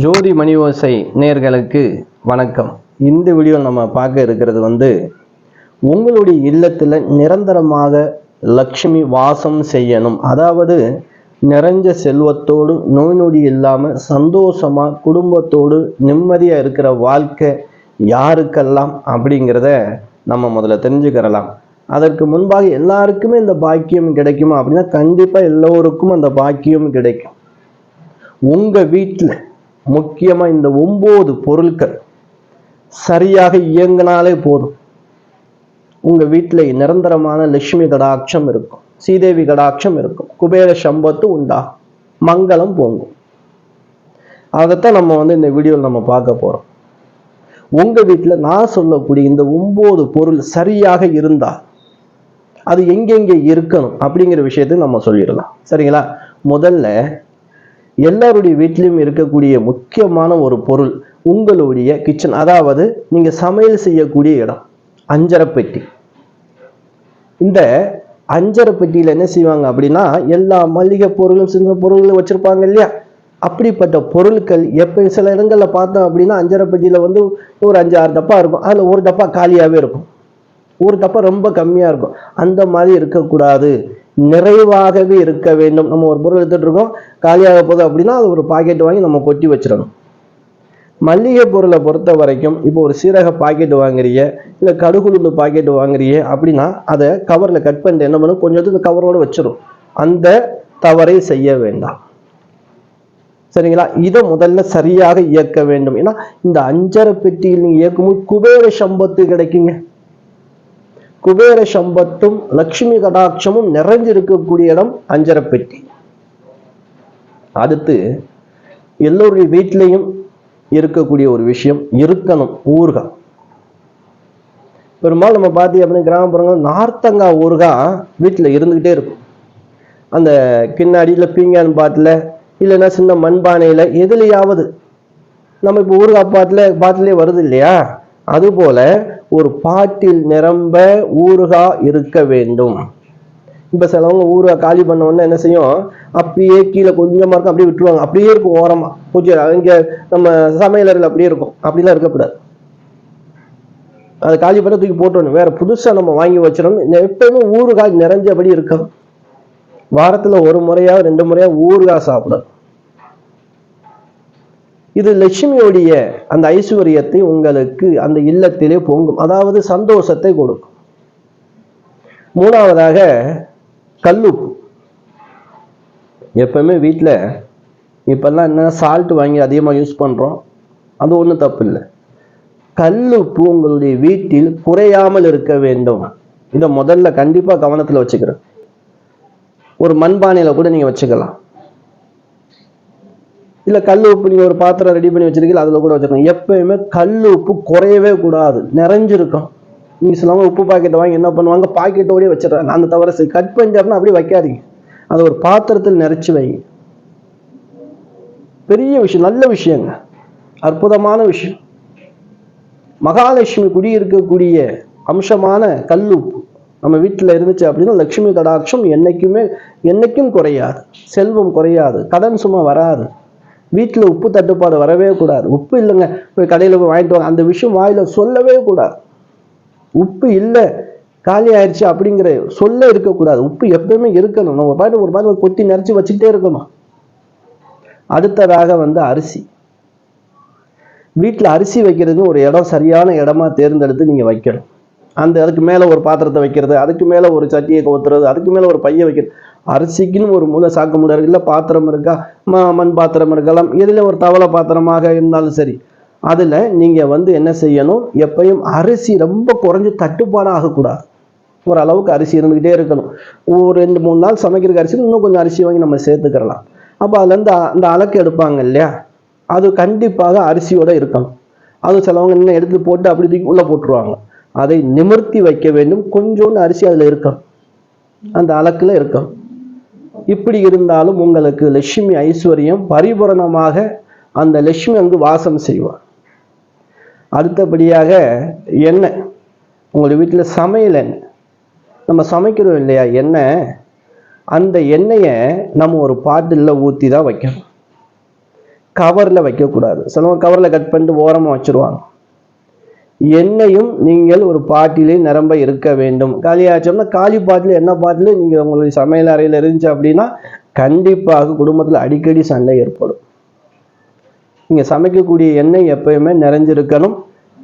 ஜோதி மணி ஓசை நேர்களுக்கு வணக்கம். இந்த வீடியோவில் நம்ம பார்க்க இருக்கிறது வந்து உங்களுடைய இல்லத்தில் நிரந்தரமாக லக்ஷ்மி வாசம் செய்யணும். அதாவது நிறைஞ்ச செல்வத்தோடு நோய் நொடி இல்லாமல் சந்தோஷமாக குடும்பத்தோடு நிம்மதியாக இருக்கிற வாழ்க்கை யாருக்கெல்லாம் அப்படிங்கிறத நம்ம முதல்ல தெரிஞ்சுக்கிறலாம். அதற்கு முன்பாக எல்லாருக்குமே இந்த பாக்கியம் கிடைக்குமா அப்படின்னா கண்டிப்பாக எல்லோருக்கும் அந்த பாக்கியம் கிடைக்கும். உங்கள் வீட்டில் முக்கியமா இந்த ஒன்பது பொருட்கள் சரியாக இயங்கினாலே போதும். உங்க வீட்டில் நிரந்தரமான லட்சுமி கடாட்சம் இருக்கும் சீதேவி கடாட்சம் இருக்கும் குபேர சம்பத்து உண்டாகும் மங்களம் போங்கும். அதைத்தான் நம்ம வந்து இந்த வீடியோவில் நம்ம பார்க்க போறோம். உங்க வீட்டில் நான் சொல்லக்கூடிய இந்த ஒன்பது பொருள் சரியாக இருந்தால் அது எங்கெங்கே இருக்கணும் அப்படிங்கிற விஷயத்தை நம்ம சொல்லிடலாம். சரிங்களா? முதல்ல எல்லாருடைய வீட்லையும் இருக்கக்கூடிய முக்கியமான ஒரு பொருள் உங்களுடைய கிச்சன் அதாவது நீங்கள் சமையல் செய்யக்கூடிய இடம். அஞ்சரை பெட்டி. இந்த அஞ்சரப்பெட்டியில் என்ன செய்வாங்க அப்படின்னா எல்லா மளிகை பொருளும் சின்ன பொருளும் வச்சுருப்பாங்க இல்லையா? அப்படிப்பட்ட பொருட்கள் எப்போ சில இடங்களில் பார்த்தோம் அப்படின்னா அஞ்சரை பெட்டியில் வந்து ஒரு அஞ்சு ஆறு டப்பா இருக்கும். அதில் ஒரு டப்பா காலியாகவே இருக்கும். ஒரு டப்பா ரொம்ப கம்மியாக இருக்கும். அந்த மாதிரி இருக்கக்கூடாது. நிறைவாகவே இருக்க வேண்டும். நம்ம ஒரு பொருள் எடுத்துகிட்டு இருக்கோம். காலியாக போகுது அப்படின்னா அது ஒரு பாக்கெட் வாங்கி நம்ம கொட்டி வச்சிடணும். மல்லிகை பொருளை பொறுத்த வரைக்கும் இப்போ ஒரு சீரக பாக்கெட் வாங்குறிய இல்லை கடுகுளுந்து பாக்கெட் வாங்குறிய அப்படின்னா அதை கவரில் கட் பண்ணிட்டு என்ன பண்ணும் கொஞ்சம் இந்த கவரோடு வச்சிடும் அந்த தவறை செய்ய வேண்டாம். சரிங்களா? இதை முதல்ல சரியாக இயக்க வேண்டும். ஏன்னா இந்த அஞ்சரை பெட்டியில் நீங்கள் இயக்கும்போது குபேர சம்பத்து கிடைக்குங்க. குபேர சம்பத்தும் லக்ஷ்மி கடாட்சமும் நிறைஞ்சிருக்கக்கூடிய இடம் அஞ்சரை பெட்டி அடுத்து எல்லோருடைய வீட்லேயும் இருக்கக்கூடிய ஒரு விஷயம் இருக்கணும் ஊர்கா. பெரும்பாலும் நம்ம பார்த்தி அப்படின்னு கிராமப்புறங்கள் நார்த்தங்காய் ஊர்கா வீட்டில் இருந்துக்கிட்டே இருக்கும். அந்த கிண்ணாடியில் பீங்கான் பாட்டில் இல்லைன்னா சின்ன மண்பானையில் எதுலையாவது நம்ம இப்போ ஊர்கா பாட்டில் பாட்டிலே வருது இல்லையா? அதுபோல் ஒரு பாட்டில் நிரம்ப ஊறுகாய் இருக்க வேண்டும். இப்போ சிலவங்க ஊறுகாய் காலி பண்ண உடனே என்ன செய்யும்? அப்படியே கீழே கொஞ்சமா இருக்கும் அப்படியே விட்டுருவாங்க. அப்படியே இருக்கும் ஓரமா. பூஜை இங்கே நம்ம சமையலறையில் அப்படியே இருக்கும். அப்படிலாம் இருக்கக்கூடாது. அதை காலி பண்ண தூக்கி போட்டுடணும். வேற புதுசா நம்ம வாங்கி வச்சிடணும். எப்பயுமே ஊறுகாய் நிறைஞ்சபடி இருக்கணும். வாரத்துல ஒரு முறையா ரெண்டு முறையா ஊறுகாய் சாப்பிடணும். இது லட்சுமியுடைய அந்த ஐஸ்வர்யத்தை உங்களுக்கு அந்த இல்லத்திலே பொங்கும். அதாவது சந்தோஷத்தை கொடுக்கும். மூணாவதாக கல்லுப்பு. எப்பவுமே வீட்டில் இப்பெல்லாம் என்ன சால்ட் வாங்கி அதிகமாக யூஸ் பண்ணுறோம் அது ஒன்றும் தப்பு இல்லை. கல்லுப்பு உங்களுடைய வீட்டில் குறையாமல் இருக்க வேண்டும். இதை முதல்ல கண்டிப்பாக கவனத்தில் வச்சுக்கிறேன். ஒரு மண்பானையில் கூட நீங்கள் வச்சுக்கலாம். இல்லை கல் உப்பு நீங்கள் ஒரு பாத்திரம் ரெடி பண்ணி வச்சிருக்கீங்க அதில் கூட வச்சுருக்கோம் எப்பயுமே கல் உப்பு குறையவே கூடாது. நிறைஞ்சிருக்கும். நீங்கள் சிலவங்க உப்பு பாக்கெட்டை வாங்கி என்ன பண்ணுவாங்க? பாக்கெட்டோடய வச்சிடறாங்க. அந்த தவிர கட் பண்ணிட்டாருன்னா அப்படியே வைக்காதீங்க. அதை ஒரு பாத்திரத்தில் நிறைச்சி வைங்க. பெரிய விஷயம் நல்ல விஷயங்க. அற்புதமான விஷயம். மகாலட்சுமி குடியிருக்கக்கூடிய அம்சமான கல் உப்பு. நம்ம வீட்டில் இருந்துச்சு அப்படின்னா லட்சுமி கடாட்சம் என்றைக்குமே என்றைக்கும் குறையாது. செல்வம் குறையாது. கடன் சும்மா வராது. வீட்டில் உப்பு தட்டுப்பாடு வரவே கூடாது. உப்பு இல்லைங்க போய் கடையில் போய் வாங்கிட்டு வாங்க. அந்த விஷயம் வாயில் சொல்லவே கூடாது. உப்பு இல்லை காலி ஆயிடுச்சு அப்படிங்கிற சொல்ல இருக்கக்கூடாது. உப்பு எப்பயுமே இருக்கணும். நம்ம பாட்டு ஒரு மாதிரி கொத்தி நிறைச்சி வச்சுக்கிட்டே இருக்கணும். அடுத்ததாக வந்து அரிசி. வீட்டில் அரிசி வைக்கிறதுக்கு ஒரு இடம் சரியான இடமா தேர்ந்தெடுத்து நீங்கள் வைக்கணும். அந்த அதுக்கு மேலே ஒரு பாத்திரத்தை வைக்கிறது அதுக்கு மேலே ஒரு சட்டியை கொத்துறது அதுக்கு மேலே ஒரு பைய வைக்கிறது. அரிசிக்குன்னு ஒரு மூல சாக்க முடியாது இல்லை பாத்திரம் இருக்கா? ம மண் பாத்திரம் இருக்கலாம் எதில் ஒரு தவளை பாத்திரமாக இருந்தாலும் சரி. அதில் நீங்கள் வந்து என்ன செய்யணும்? எப்பயும் அரிசி ரொம்ப குறைஞ்சி தட்டுப்பாடாக ஆகக்கூடாது. ஒரு அளவுக்கு அரிசி இருந்துக்கிட்டே இருக்கணும். ஒரு ரெண்டு மூணு நாள் சமைக்கிறதுக்கு அரிசி இன்னும் கொஞ்சம் அரிசி வாங்கி நம்ம சேர்த்துக்கிறலாம். அப்போ அதுலேருந்து அந்த அலக்கு எடுப்பாங்க இல்லையா? அது கண்டிப்பாக அரிசியோடு இருக்கணும். அது சிலவங்க இன்னும் எடுத்து போட்டு அப்படி தூக்கி உள்ளே போட்டுருவாங்க. அதை நிமிர்த்தி வைக்க வேண்டும். கொஞ்சோண்டு அரிசி அதில் இருக்கும் அந்த அளக்கில் இருக்கும் இப்படி இருந்தாலும் உங்களுக்கு லட்சுமி ஐஸ்வர்யம் பரிபூரணமாக அந்த லட்சுமி அங்கு வாசம் செய்வார். அடுத்தபடியாக எண்ணெய். உங்களுடைய வீட்டில் சமையல் எண்ணெய். நம்ம சமைக்கிறோம் இல்லையா? எண்ணெய். அந்த எண்ணெயை நம்ம ஒரு பாட்டிலில் ஊற்றி தான் வைக்கணும். கவரில் வைக்கக்கூடாது. சிலவங்க கவரில் கட் பண்ணிட்டு ஓரமாக வச்சுருவாங்க. எண்ணெயும் நீங்கள் ஒரு பாட்டிலே நிரம்ப இருக்க வேண்டும். காலியாச்சோம்னா காலி பாட்டில் என்ன பாட்டில்? நீங்கள் உங்களுடைய சமையல் அறையில் இருந்துச்சு அப்படின்னா கண்டிப்பாக குடும்பத்தில் அடிக்கடி சண்டை ஏற்படும். நீங்கள் சமைக்கக்கூடிய எண்ணெய் எப்பயுமே நிறைஞ்சிருக்கணும்.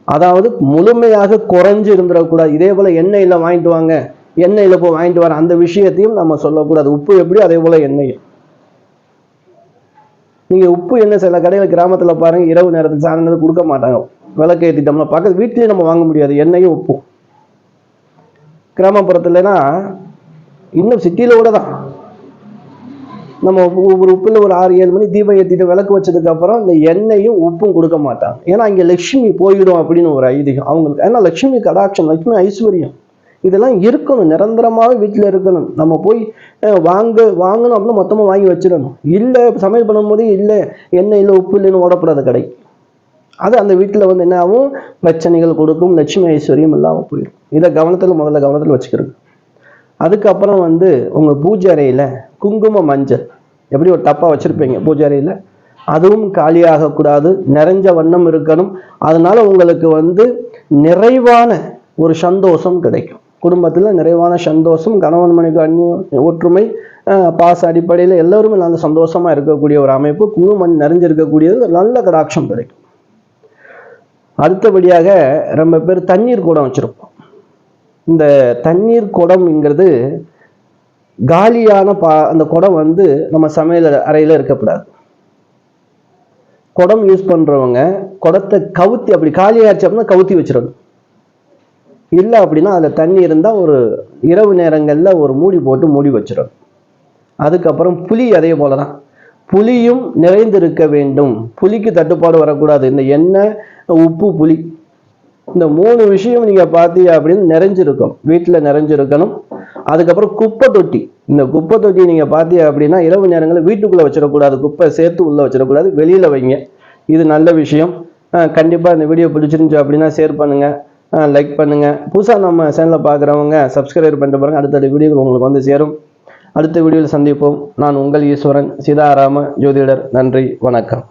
அதாவது முழுமையாக குறைஞ்சு இருந்துடக்கூடாது. இதே போல் எண்ணெயில் வாங்கிட்டு வாங்க. எண்ணெயில் போய் வாங்கிட்டு வர அந்த விஷயத்தையும் நம்ம சொல்லக்கூடாது. உப்பு எப்படி? அதே போல் எண்ணெய். நீங்கள் உப்பு எண்ணெய் சில கடையில் கிராமத்தில் பாருங்கள் இரவு நேரத்தில் சாயந்தரம் கொடுக்க மாட்டாங்க. விளக்கு ஏற்றிட்டோம்னா பக்கத்து வீட்லேயே நம்ம வாங்க முடியாது எண்ணெயும் உப்பும். கிராமப்புறத்துலனா இன்னும் சிட்டியில் கூட தான். நம்ம ஒரு உப்பில் ஒரு ஆறு ஏழு மணி தீபம் ஏற்றிட்டு விளக்கு வச்சதுக்கு அப்புறம் இந்த எண்ணெயும் உப்பும் கொடுக்க மாட்டாங்க ஏன்னா இங்கே லட்சுமி போயிடும் அப்படின்னு ஒரு ஐதீகம். அவங்களுக்கு ஏன்னா லக்ஷ்மி கடாட்சம் லக்ஷ்மி ஐஸ்வர்யம். இதெல்லாம் இருக்கணும் நிரந்தரமாகவே வீட்டில் இருக்கணும். நம்ம போய் வாங்க வாங்கணும் அப்படின்னா மொத்தமாக வாங்கி வச்சிடணும். இல்லை சமையல் பண்ணும்போது இல்லை எண்ணெய் இல்லை உப்பு இல்லைன்னு ஓடப்படாத கடை அது அந்த வீட்டில் வந்து என்ன ஆகும்? பிரச்சனைகள் கொடுக்கும். லட்சுமி ஐஸ்வர்யம் இல்லாமல் போயிடும் இதை கவனத்தில் முதல்ல கவனத்தில் வச்சுக்கிறது. அதுக்கப்புறம் வந்து உங்கள் பூஜை அறையில் குங்கும மஞ்சள். எப்படி ஒரு டப்பா வச்சுருப்பீங்க பூஜை அறையில்? அதுவும் காலியாகக்கூடாது நிறைஞ்ச வண்ணம் இருக்கணும். அதனால் உங்களுக்கு வந்து நிறைவான ஒரு சந்தோஷம் கிடைக்கும். குடும்பத்தில் நிறைவான சந்தோஷம் கணவன் மனைவி அந்நிய ஒற்றுமை பாச அடிப்படையில் எல்லோருமே நல்ல சந்தோஷமாக இருக்கக்கூடிய ஒரு அமைப்பு. குங்குமம் நிறைஞ்சிருக்கக்கூடியது. நல்ல கடாட்சம் கிடைக்கும். அடுத்தபடியாக ரொம்ப பேர் தண்ணீர் குடம் வச்சுருப்போம். இந்த தண்ணீர் குடம்ங்கிறது காலியான பா அந்த குடம் வந்து நம்ம சமையல் அறையில் இருக்கக்கூடாது. குடம் யூஸ் பண்ணுறவங்க குடத்தை கவுத்தி அப்படி காலியாச்சு அப்படின்னா கவுத்தி வச்சிடணும். இல்லை அப்படின்னா அதில் தண்ணி இருந்தால் ஒரு இரவு நேரங்களில் ஒரு மூடி போட்டு மூடி வச்சிடணும். அதுக்கப்புறம் புளி அதே போல தான் புளியும் நிறைந்திருக்க வேண்டும். புளிக்கு தட்டுப்பாடு வரக்கூடாது. இந்த எண்ணெய் உப்பு புளி இந்த மூணு விஷயம் நீங்கள் பார்த்தீங்க அப்படின்னு நிறைஞ்சிருக்கும் வீட்டில் நிறைஞ்சிருக்கணும். அதுக்கப்புறம் குப்பை தொட்டி. இந்த குப்பை தொட்டி நீங்கள் பார்த்தீங்க அப்படின்னா இரவு நேரங்களில் வீட்டுக்குள்ளே வச்சிடக்கூடாது. குப்பை சேர்த்து உள்ளே வச்சிடக்கூடாது. வெளியில் வைங்க. இது நல்ல விஷயம். கண்டிப்பாக இந்த வீடியோ பிடிச்சிருந்துச்சு அப்படின்னா ஷேர் பண்ணுங்கள் லைக் பண்ணுங்கள் புதுசாக நம்ம சேனலை பார்க்குறவங்க சப்ஸ்கிரைப் பண்ணிட்டு பாருங்கள் அடுத்தடுத்த வீடியோகள் உங்களுக்கு வந்து சேரும். அடுத்த வீடியோவில் சந்திப்போம். நான் உங்கள் ஈஸ்வரன் சீதாராம ஜோதிடர். நன்றி வணக்கம்.